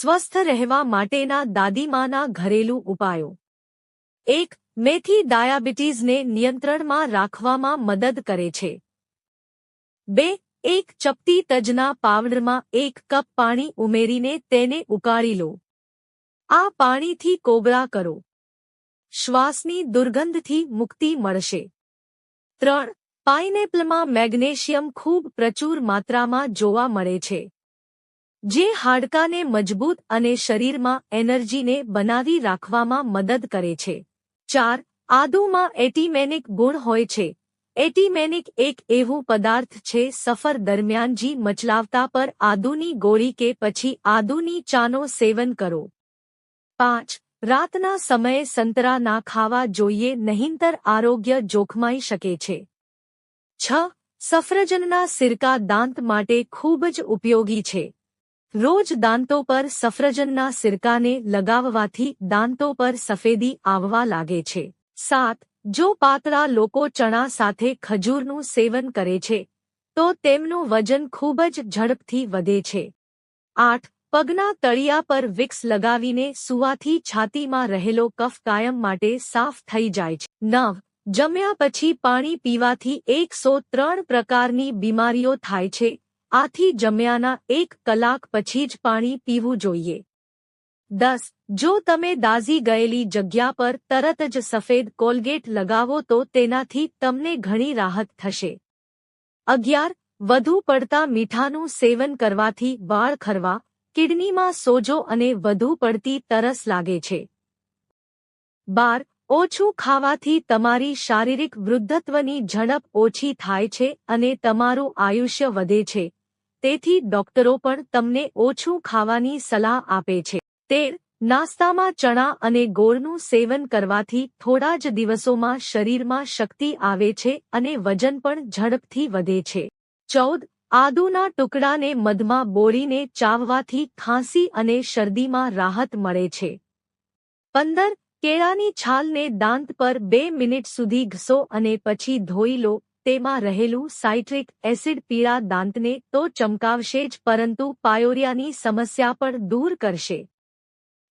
સ્વસ્થ રહેવા માટેના દાદીમાના ઘરેલું ઉપાયો. એક, મેથી ડાયાબિટીસને નિયંત્રણમાં રાખવામાં મદદ કરે છે. બે, એક ચપટી તજના પાવડરમાં એક કપ પાણી ઉમેરીને તેને ઉકાળી લો. આ પાણીથી કોબરા કરો. શ્વાસની દુર્ગંધથી મુક્તિ મળશે. ત્રણ, પાઇનેપલમાં મેગ્નેશિયમ ખૂબ પ્રચુર માત્રામાં જોવા મળે છે. જે હાડકાને મજબૂત અને શરીરમાં એનર્જીને બનાવી રાખવામાં મદદ કરે છે. ચાર, આદુમાં એટીમેનિક ગુણ હોય છે. એટીમેનિક એક એવું પદાર્થ છે, સફર દરમિયાન જી મચલાવતા પર આદુની ગોળી કે પછી આદુની ચાનો સેવન કરો. પાંચ, રાતના સમયે સંતરા ના ખાવા જોઈએ, નહીંતર આરોગ્ય જોખમાઈ શકે છે. છ, સફરજનના સિરકા દાંત માટે ખૂબ જ ઉપયોગી છે. રોજ દાંતો પર સફરજનના સિરકાને લગાવવાથી દાંતો પર સફેદી આવવા લાગે છે. સાત, જો પાતળા લોકો ચણા સાથે ખજૂરનું સેવન કરે છે, તો તેમનું વજન ખૂબ જ ઝડપથી વધે છે. આઠ, પગના તળિયા પર વિક્સ લગાવીને સુવાથી છાતીમાં રહેલો કફ કાયમ માટે સાફ થઈ જાય છે. નવ, જમ્યા પછી પાણી પીવાથી એકસો ત્રણ પ્રકારની બીમારીઓ થાય છે આથી જમ્યાના એક કલાક પછી જ પાણી પીવું જોઈએ. દસ, જો તમે દાઝી ગયેલી જગ્યા પર તરત જ સફેદ કોલગેટ લગાવો તો તેનાથી તમને ઘણી રાહત થશે. અગિયાર, વધુ પડતા મીઠાનું સેવન કરવાથી વાળ ખરવા, કિડનીમાં સોજો અને વધુ પડતી તરસ લાગે છે. બાર, ઓછું ખાવાથી તમારી શારીરિક વૃદ્ધત્વની ઝડપ ઓછી થાય છે અને તમારું આયુષ્ય વધે છે. તેથી ડોક્ટરો પણ તમને ઓછું ખાવાની સલાહ આપે છે. તેર નાસ્તામાં ચણા અને ગોળનું સેવન કરવાથી થોડા જ દિવસોમાં શરીરમાં શક્તિ આવે છે અને વજન પણ ઝડપથી વધે છે. ચૌદ, આદુના ટુકડાને મધમાં બોળીને ચાવવાથી ખાંસી અને શરદીમાં રાહત મળે છે. પંદર, કેળાની છાલને દાંત પર બે મિનિટ સુધી ઘસો અને પછી ધોઈ લો. તેમાં રહેલું સાઇટ્રિક એસિડ પીળા દાંતને તો ચમકાવશે જ પરંતુ પાયોરિયાની સમસ્યા પણ દૂર કરશે.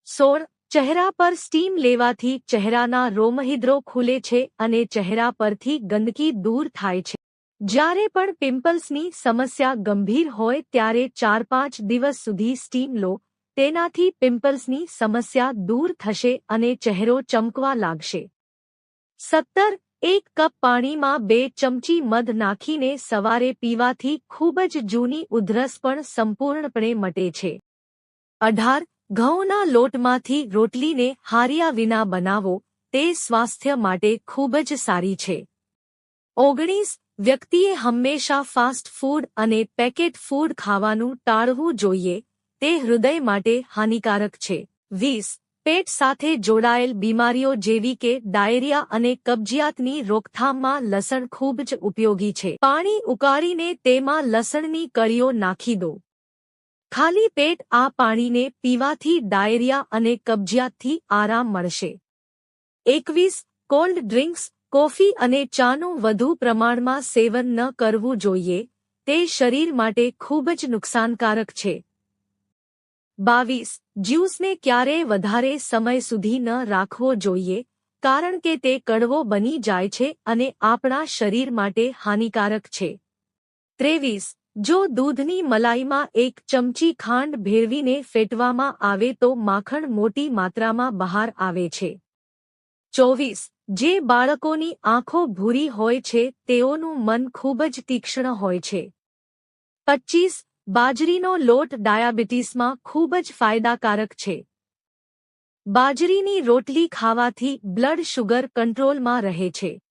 સોળ. ચહેરા પર સ્ટીમ લેવાથી ચહેરાના રોમહિદ્રો ખુલે છે અને ચહેરા પરથી ગંદકી દૂર થાય છે. જ્યારે પણ પિમ્પલ્સની સમસ્યા ગંભીર હોય ત્યારે ચાર પાંચ દિવસ સુધી સ્ટીમ લો, તેનાથી પિમ્પલ્સની સમસ્યા દૂર થશે અને ચહેરો ચમકવા લાગશે. સત્તર. એક કપ પાણીમાં બે ચમચી મધ નાખીને સવારે પીવાથી ખૂબ જ જૂની ઉધરસ પણ સંપૂર્ણપણે મટે છે. અઢાર, ઘઉંના લોટમાંથી રોટલીને હાર્યા વિના બનાવો, તે સ્વાસ્થ્ય માટે ખૂબ જ સારી છે. ઓગણીસ, વ્યક્તિએ હંમેશા ફાસ્ટ ફૂડ અને પેકેટ ફૂડ ખાવાનું ટાળવું જોઈએ, તે હૃદય માટે હાનિકારક છે. વીસ પેટ સાથે જોડાયેલ બીમારીઓ જેવી કે ડાયરિયા અને કબજિયાતની રોકથામમાં લસણ ખૂબ જ ઉપયોગી છે. પાણી ઉકાળીને તેમાં લસણની કળીઓ નાખી દો. ખાલી પેટ આ પાણીને પીવાથી ડાયરિયા અને કબજિયાતથી આરામ મળશે. એકવીસ, કોલ્ડ ડ્રિંક્સ, કોફી અને ચાનું વધુ પ્રમાણમાં સેવન ન કરવું જોઈએ. તે શરીર માટે ખૂબ જ નુકસાનકારક છે. બાવીસ, જ્યુસને ક્યારેય વધારે સમય સુધી ન રાખવો જોઈએ, કારણ કે તે કડવો બની જાય છે અને આપણા શરીર માટે હાનિકારક છે. ત્રેવીસ, જો દૂધની મલાઈમાં એક ચમચી ખાંડ ભેળવીને ફેટવામાં આવે તો માખણ મોટી માત્રામાં બહાર આવે છે. ચોવીસ, જે બાળકોની આંખો ભૂરી હોય છે તેઓનું મન ખૂબ જ તીક્ષ્ણ હોય છે. પચ્ચીસ બાજરીનો લોટ ડાયાબિટીસમાં ખૂબ જ ફાયદાકારક છે. બાજરીની રોટલી ખાવાથી બ્લડ શુગર કંટ્રોલમાં રહે છે.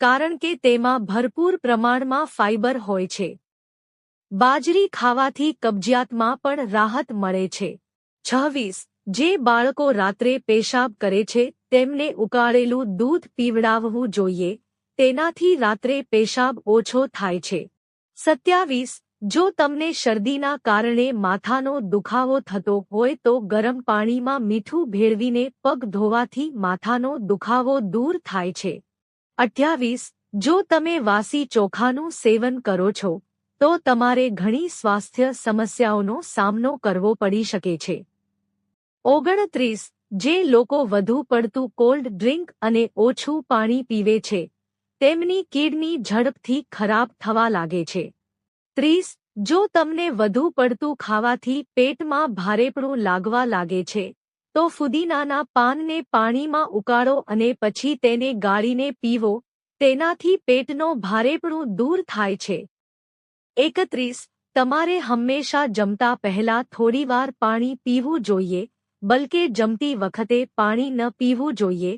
કારણ કે તેમાં ભરપૂર પ્રમાણમાં ફાઇબર હોય છે. બાજરી ખાવાથી કબજિયાતમાં પણ રાહત મળે છે. છવ્વીસ, જે બાળકો રાત્રે પેશાબ કરે છે, તેમને ઉકાળેલું દૂધ પીવડાવવું જોઈએ. તેનાથી રાત્રે પેશાબ ઓછો થાય છે. સત્યાવીસ જો તમને શરદીના કારણે માથાનો દુખાવો થતો હોય તો ગરમ પાણીમાં મીઠું ભેળવીને પગ ધોવાથી માથાનો દુખાવો દૂર થાય છે. અઠ્યાવીસ, જો તમે વાસી ચોખાનું સેવન કરો છો, તો તમારે ઘણી સ્વાસ્થ્ય સમસ્યાઓનો સામનો કરવો પડી શકે છે. ઓગણત્રીસ, જે લોકો વધુ પડતું કોલ્ડ ડ્રિંક અને ઓછું પાણી પીવે છે, તેમની કિડની ઝડપથી ખરાબ થવા લાગે છે. ત્રીસ, જો તમને વધુ પડતું ખાવાથી પેટમાં ભારેપણું લાગવા લાગે છે, તો ફુદીનાના પાનને પાણીમાં ઉકાળો અને પછી તેને ગાળીને પીવો, તેનાથી પેટનો ભારેપણું દૂર થાય છે. એકત્રીસ, તમારે હંમેશા જમતા પહેલા થોડીવાર પાણી પીવું જોઈએ, બલકે જમતી વખતે પાણી ન પીવું જોઈએ,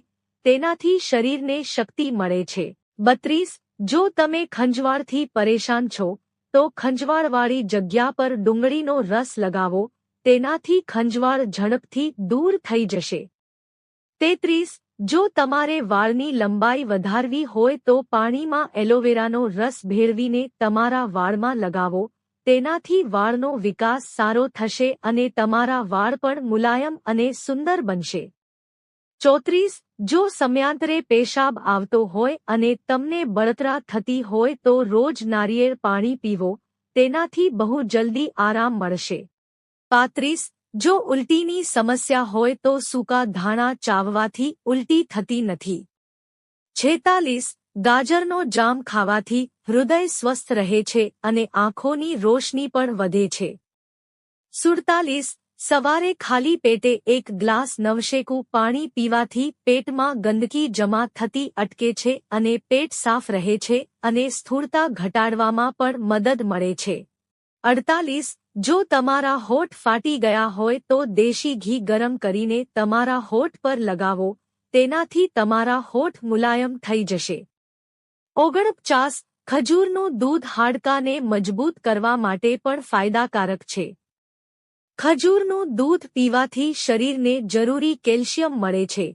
તેનાથી શરીરને શક્તિ મળે છે. બત્રીસ, જો તમે ખંજવાળથી પરેશાન છો તો ખંજવાળવાળી જગ્યા પર ડુંગળીનો રસ લગાવો, તેનાથી ખંજવાળ ઝડપથી દૂર થઈ જશે. તેત્રીસ, જો તમારે વાળની લંબાઈ વધારવી હોય તો પાણીમાં એલોવેરાનો રસ ભેળવીને તમારા વાળમાં લગાવો, તેનાથી વાળનો વિકાસ સારો થશે અને તમારા વાળ પણ મુલાયમ અને સુંદર બનશે. ચોત્રીસ જો સમયાંતરે પેશાબ આવતો હોય અને તમને બળતરા થતી હોય તો રોજ નારિયેળ પાણી પીવો, તેનાથી બહુ જલ્દી આરામ મળશે. પાંત્રીસ, જો ઉલટીની સમસ્યા હોય તો સૂકા ધાણા ચાવવાથી ઉલટી થતી નથી. છેતાલીસ, ગાજરનો જામ ખાવાથી હૃદય સ્વસ્થ રહે છે અને આંખોની રોશની પણ વધે છે. સુડતાલીસ સવારે ખાલી પેટે એક ગ્લાસ નવશેકું પાણી પીવાથી પેટમાં ગંદકી જમા થતી અટકે છે અને પેટ સાફ રહે છે અને સ્થૂળતા ઘટાડવામાં પણ મદદ મળે છે. અડતાલીસ, જો તમારા હોઠ ફાટી ગયા હોય તો દેશી ઘી ગરમ કરીને તમારા હોઠ પર લગાવો, તેનાથી તમારા હોઠ મુલાયમ થઈ જશે. ઓગણપચાસ, ખજૂરનું દૂધ હાડકાને મજબૂત કરવા માટે પણ ફાયદાકારક છે. ખજૂરનું દૂધ પીવાથી શરીરને જરૂરી કેલ્શિયમ મળે છે,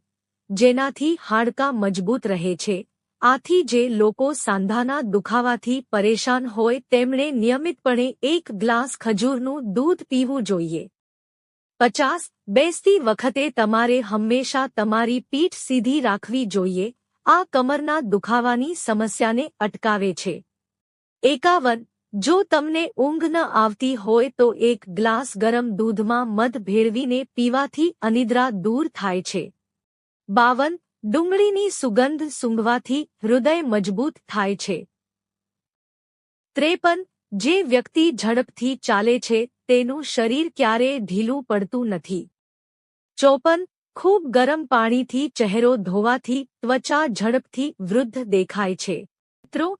જેનાથી હાડકાં મજબૂત રહે છે. આથી જે લોકો સાંધાના દુખાવાથી પરેશાન હોય તેમણે નિયમિતપણે એક ગ્લાસ ખજૂરનું દૂધ પીવું જોઈએ. પચાસ બેસતી વખતે તમારે હંમેશા તમારી પીઠ સીધી રાખવી જોઈએ, આ કમરના દુખાવાની સમસ્યાને અટકાવે છે. એકાવન જો તમને ઊંઘ ન આવતી હોય તો એક ગ્લાસ ગરમ દૂધમાં મધ ભેળવીને પીવાથી અનિદ્રા દૂર થાય છે. બાવન, ડુંગળીની સુગંધ સૂંઘવાથી હૃદય મજબૂત થાય છે. ત્રેપન, જે વ્યક્તિ ઝડપથી ચાલે છે, તેનું શરીર ક્યારેય ઢીલું પડતું નથી. ચોપન, ખૂબ ગરમ પાણીથી ચહેરો ધોવાથી ત્વચા ઝડપથી વૃદ્ધ દેખાય છે. મિત્રો